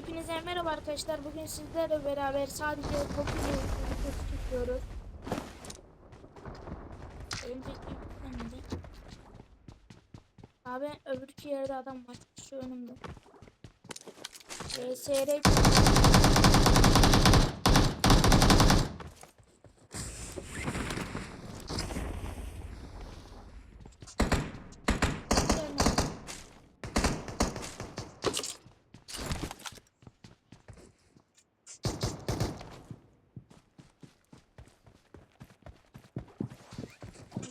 Hepinize merhaba arkadaşlar. Bugün sizlerle beraber sadece Tokyo videosu çekiyoruz. Önceki önümde. Abi öbürkü yerde adam var. Şu önümde. Ee, seyret.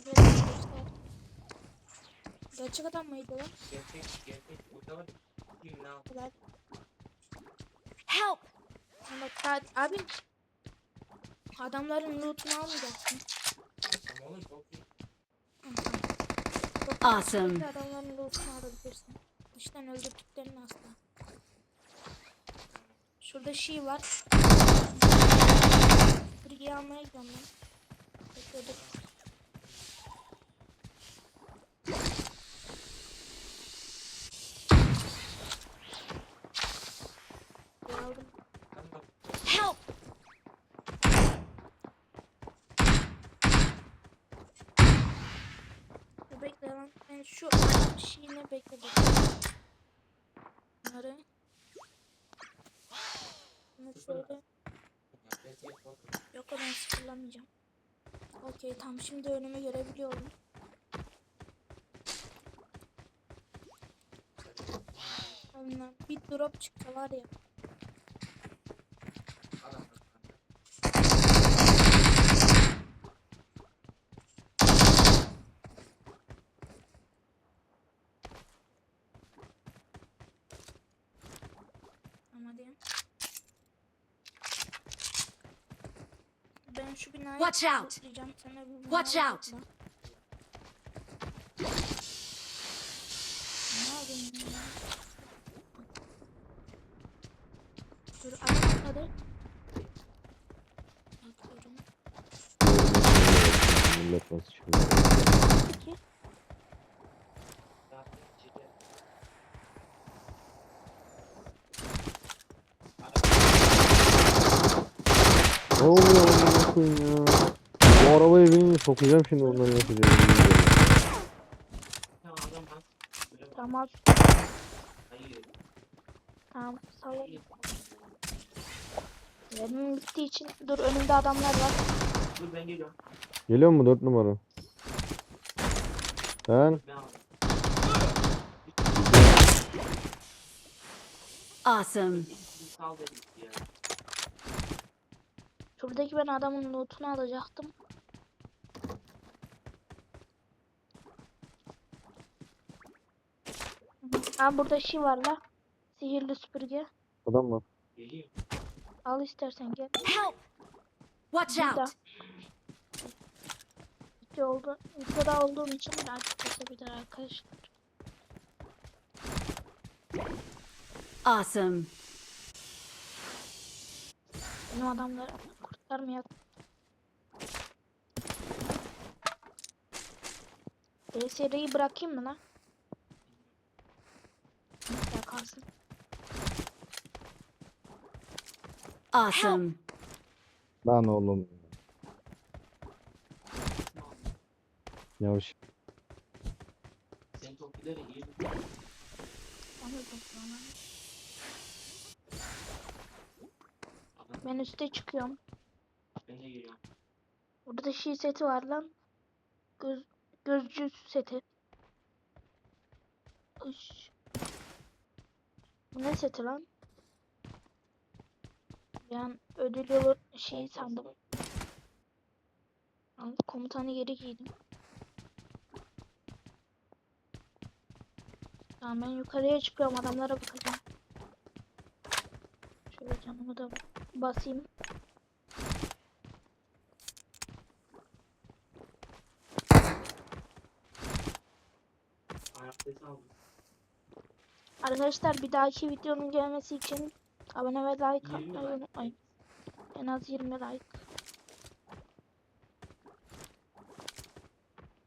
Evet arkadaşlar. Gerçek adam mıydı lan? Gerçek, gerçek. Burada var. Help! Ama ta- abi adamların lootunu almayacaksın. Ama oğlum çok iyi. Awesome. Adamların lootunu alabilirsin. İşten öldürdüklerini asla. Şurada şey var. Bilgiyi almaya gidiyorum ben. Bekledik. Bir aldım. Kanka, Help! Bir bekle lan. Ben şu şeyini bekledim. Bunları. Bunu şöyle. yok. Ben sıfırlamayacağım. Okey tam şimdi önümü görebiliyorum. Ondan bir drop çıksa var ya. Şu binayı Watch out. toplayacağım. Sen de bu Watch binayı out. topla. Ne yapayım ya? Dur adam atladı. Bakıyorum. Millet nasıl çıkıyor? İçeri. Ne oluyor koyayım ya? Bu arabayı benim sokacağım şimdi onları yapacağım. Ya adam bas. Böyle bak. Tamam. Hayır. Tamam. Sağ ol. hayır. Benim bittiği için dur önümde adamlar var. Dur ben geliyorum. Geliyor mu dört numara? Sen? Awesome. Şuradaki ben adamın lootunu alacaktım. Aa burada şey var la. Sihirli süpürge. Adam. Geleyim. Al istersen gel. Help! Watch Burada. out! İki oldu. Videoda olduğum için birazcık kesebilir arkadaşlar. Awesome. Benim adamları kurtarmayak. DSR'yi bırakayım mı lan? Kalsın. Awesome. Lan oğlum. Yavaş. Sen iyi. Adam Ben üste çıkıyorum. Ben de geliyorum. Burada da şey seti var lan. Göz, gözcü seti. Üş. Bu ne seti lan? An ödül yolu şey sandım. Komutanı geri giydim. Tamam ben yukarıya çıkıyorum adamlara bakacağım. Şöyle canımı da basayım. Arkadaşlar bir dahaki videonun gelmesi için abone ve like 20 atmayı unutmayın. En az 20 like.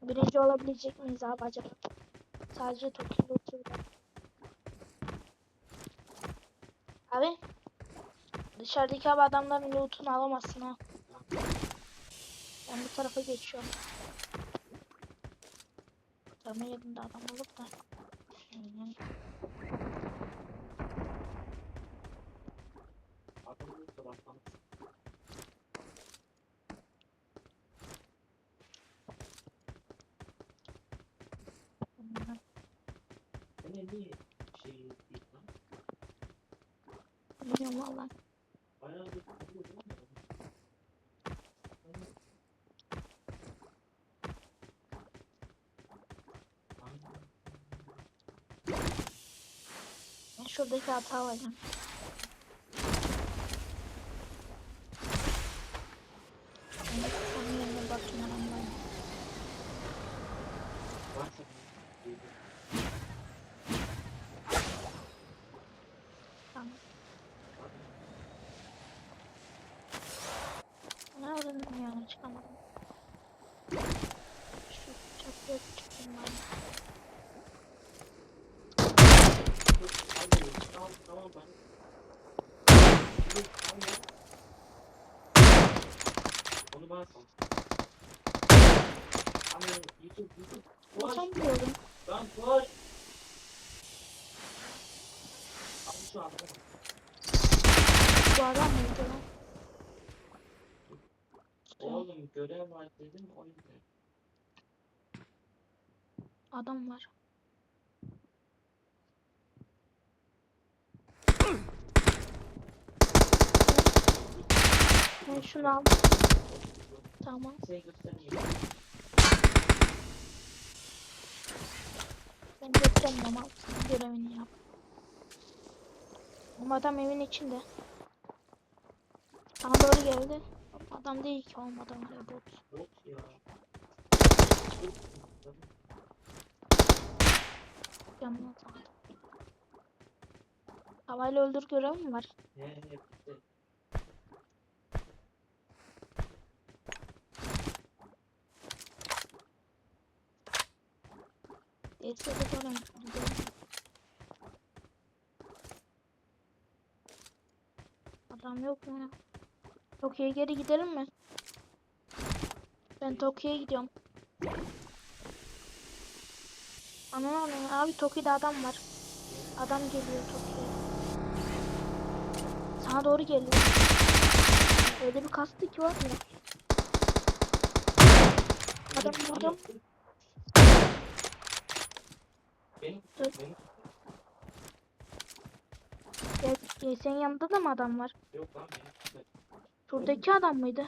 Birinci olabilecek miyiz abi acaba? Sadece Tokyo Loot'uyla. Abi. Dışarıdaki abi adamların lootunu alamazsın ha. Ben bu tarafa geçiyorum. Tamam yerinde adam olup da. Aynen. Adamın sabahtan Aynen. ne niye şey değil lan? Bilmiyorum valla. Bayağı bir kuruyor lan ya. Aynen. Ben şuradaki hata var. yani. Ben onun yerine bakayım adamlara. Varsa bir- Tamam. Ne öğrendim yani çıkamadım. Şu çatıya çıktım ben. Dur, hadi, Tamam tamam ben. Dur, tamam. Onu bana sal. Ama Yusuf Yusuf koş. Utanmıyorum. Lan koş. Abi şu anda. Bu adam mıydı lan? Oğlum görev var dedim o yüzden. Adam var. Ben şunu al. Tamam. Şey göstereyim. Ben göstermiyorum al. Sen görevini yap. Ama adam evin içinde. Sana doğru geldi. Adam değil ki oğlum adam ya bot. Bot ya. Yanına kaldı. Havayla öldür görev mi var? Geçse de görev. Adam yok mu ya? Tokyo'ya geri gidelim mi? Ben Tokyo'ya gidiyorum. Ana ana abi Tokyo'da adam var. Adam geliyor Tokyo'ya. Sana doğru geliyor. Öyle bir kastı ki var ya. Adam vurdum. Dur. Ya, ya senin yanında da mı adam var? yok lan benim. Şuradaki adam mıydı?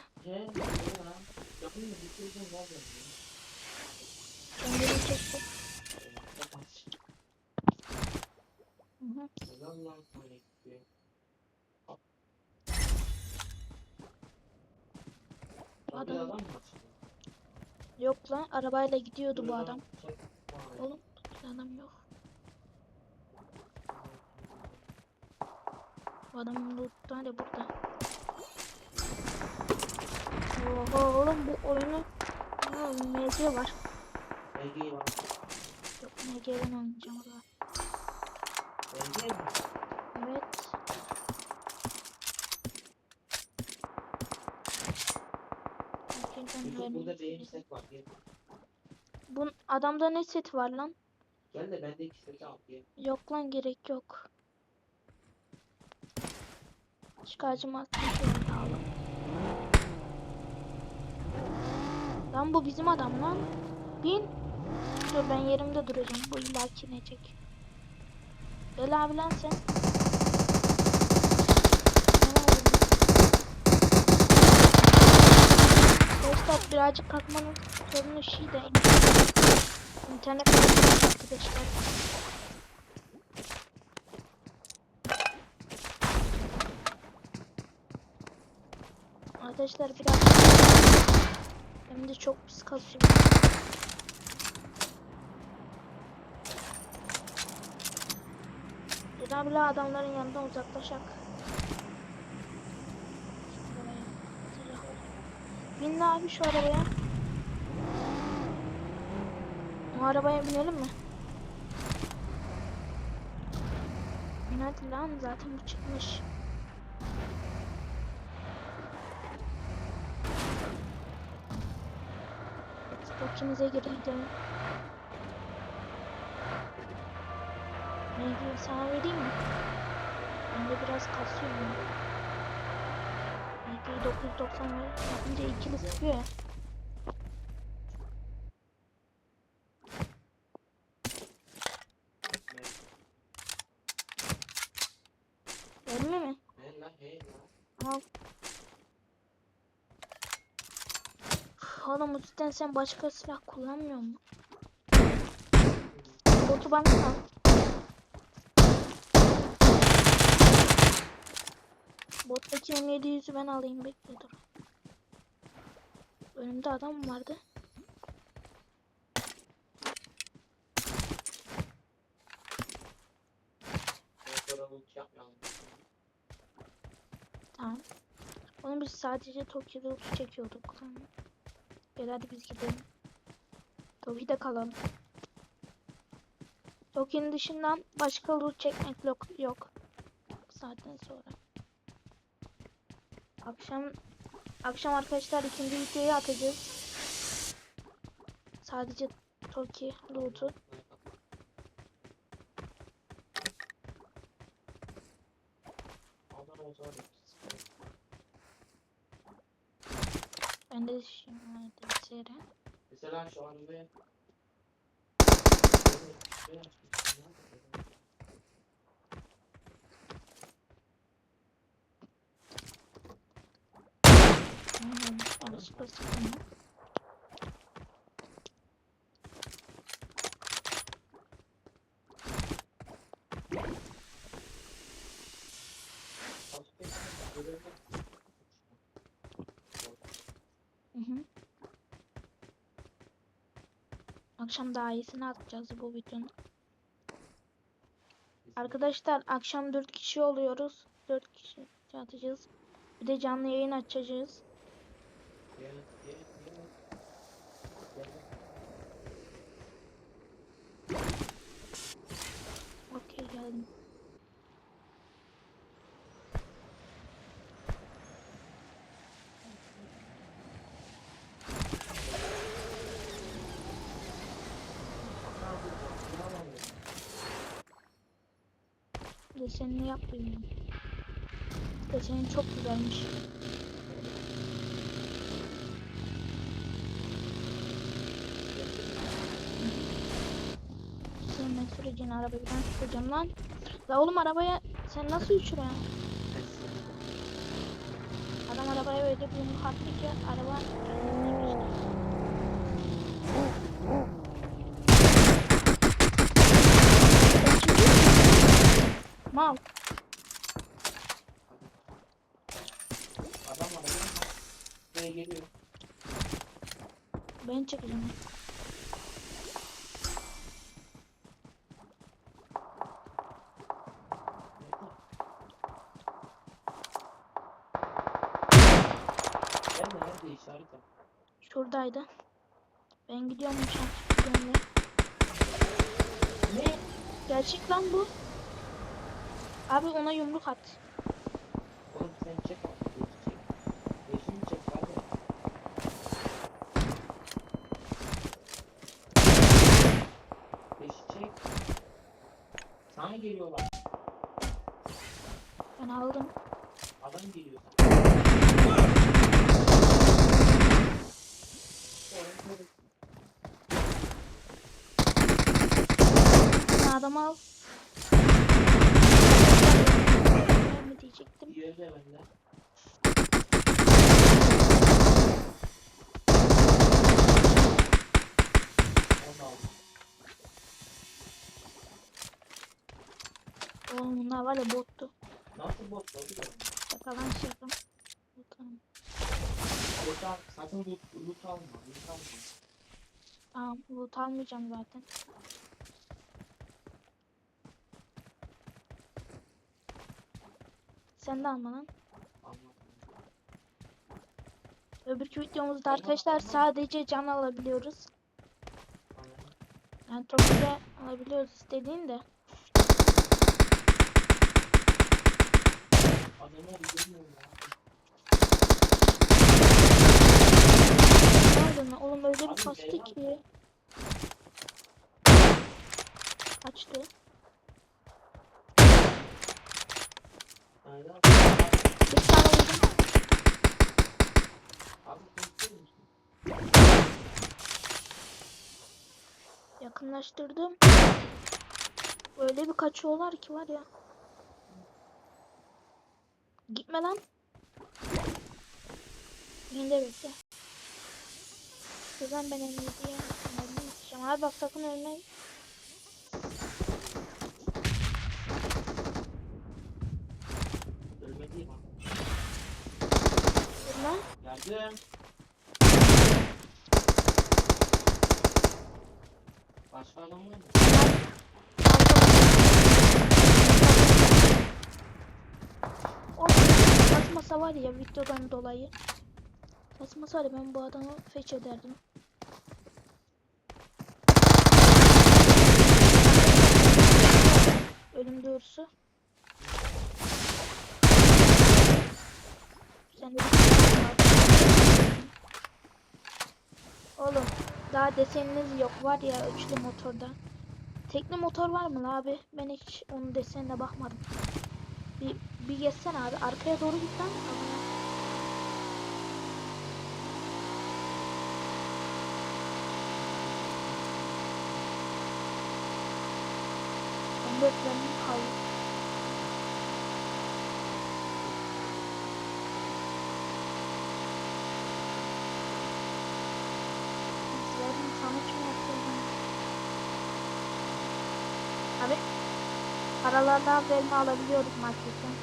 Adam- adam. Yok lan arabayla gidiyordu bu adam. Oğlum adam yok. Bu adamın loot'u da burada. Oho oğlum bu oyunu MG var. Belgeyi var. Yok MG'den oynayacağım orada. Belge mi? Evet. MG'den Yusuf vermem. burada benim set var. Gel. Bu adamda ne set var lan? Gel de bende iki set al. Gel. Yok lan gerek yok. Çıkarcım attım şöyle alalım. Lan bu bizim adam lan. Bin. Dur ben yerimde duracağım. Bu illaki inecek. Gel abi lan sen. Dostlar birazcık kalkmanın sorunu şey de internet arkadaşlar. Arkadaşlar biraz hem de çok pis kasıyor. Bir bile adamların yanından uzaklaşak. Bin abi şu arabaya. O arabaya binelim mi? Hadi lan zaten bu çıkmış. Stokimize girelim. Meyveyi sana vereyim mi? Ben de biraz kasıyorum. Meyveyi 990 ver. Yapınca ikili sıkıyor ya. Verme mi? Ne lan hey lan. Al. Bu cidden sen başka silah kullanmıyor musun? Botu bana al. Bottaki M700'ü ben alayım bekle dur. Önümde adam vardı. Tamam. Onu biz sadece Tokyo'da çekiyorduk. Tamam. Gel hadi biz gidelim. Tokyo'da kalalım. Tokyo'nun dışından başka loot çekmek yok. yok. Saatten sonra. Akşam akşam arkadaşlar ikinci videoyu atacağız. Sadece Tokyo loot'u. Ben de şimdi bilgisayara. Mesela şu an ve Aynen. Akşam daha iyisini atacağız bu videonun. Arkadaşlar akşam 4 kişi oluyoruz. 4 kişi atacağız. Bir de canlı yayın açacağız. Okey Desenini yapmayayım. Desenin çok güzelmiş. Senin ne süreceğin arabayı ben süreceğim lan. La oğlum arabaya sen nasıl uçuruyorsun? Adam arabaya öyle bir yumruk attı ki araba kendinden geçti. Sen kimsin? Mal. Adam var ya. Buraya geliyor. Ben çekeceğim. Nerede nerede işaret yap. Şuradaydı. Ben gidiyorum uçak yönüne. Ne? Gerçek lan bu. Abi ona yumruk at. Oğlum sen çek çek. Beşini çek hadi. Beşi çek. Sana geliyorlar. Ben aldım. Adam geliyor. Sen adam al. Ben mi diyecektim? Diğeri de bende. Var ya bottu. Nasıl bot? Şaka lan şaka. Tamam. Bot al. Sakın loot, loot alma. Loot alma. Tamam loot almayacağım zaten. Sen de alma lan. Öbürkü videomuzda arkadaşlar sadece can alabiliyoruz. Yani Tokyo'da alabiliyoruz istediğin de. Pardon oğlum öyle bir kastı ki. Açtı. Bir tane vurdum. Yakınlaştırdım. Öyle bir kaçıyorlar ki var ya. Gitme lan. Yine bekle. Kızım ben elini diye. İteceğim. Abi bak sakın ölme. Ölmedi mi? Ölme. Yardım. Başka adam mı? O var ya videodan dolayı. Saçmasa var ben bu adamı feç ederdim. Ölüm doğrusu. Sen de Oğlum daha deseniniz yok var ya üçlü motorda. Tekli motor var mı abi? Ben hiç onun desenine bakmadım. Bir, bir geçsene abi. Arkaya doğru git lan. Arkaya. Ben de öğretmenim kaldı. Bizlerin sonuç mu yapıyorum? Abi verme alabiliyoruz marketten.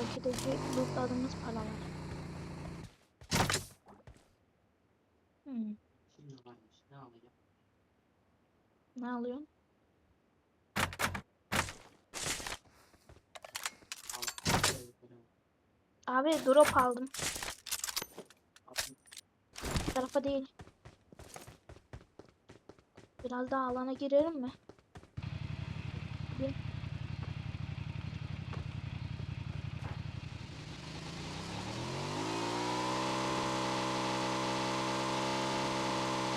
Paketeci lootladığımız paralar. Hmm. Ne alacağım? ne alıyorsun? Abi drop aldım. Bu tarafa değil. Biraz daha alana girelim mi? Bir.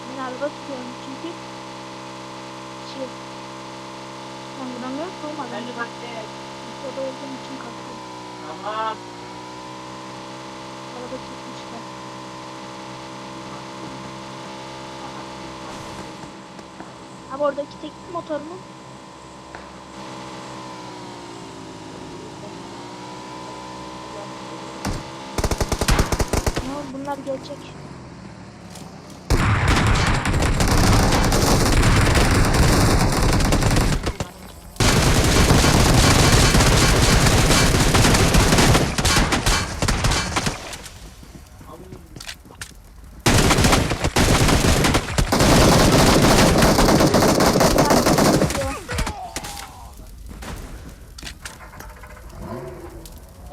Ben araba tutuyorum çünkü şey ben vuramıyorum olmadan Ben de bak de. videoda olduğum için kalkıyorum. Tamam. Araba çekmişler. Abi oradaki teknik motor mu? Bunlar gelecek.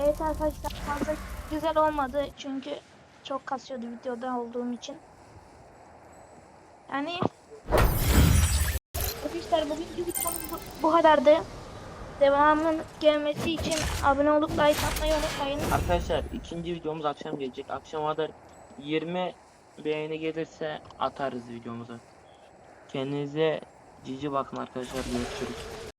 Evet arkadaşlar fazla güzel olmadı çünkü çok kasıyordu videoda olduğum için. Yani arkadaşlar bugünkü videomuz bu, kadardı. Devamının gelmesi için abone olup like atmayı unutmayın. Arkadaşlar ikinci videomuz akşam gelecek. Akşama kadar 20 beğeni gelirse atarız videomuzu. Kendinize cici bakın arkadaşlar. Görüşürüz.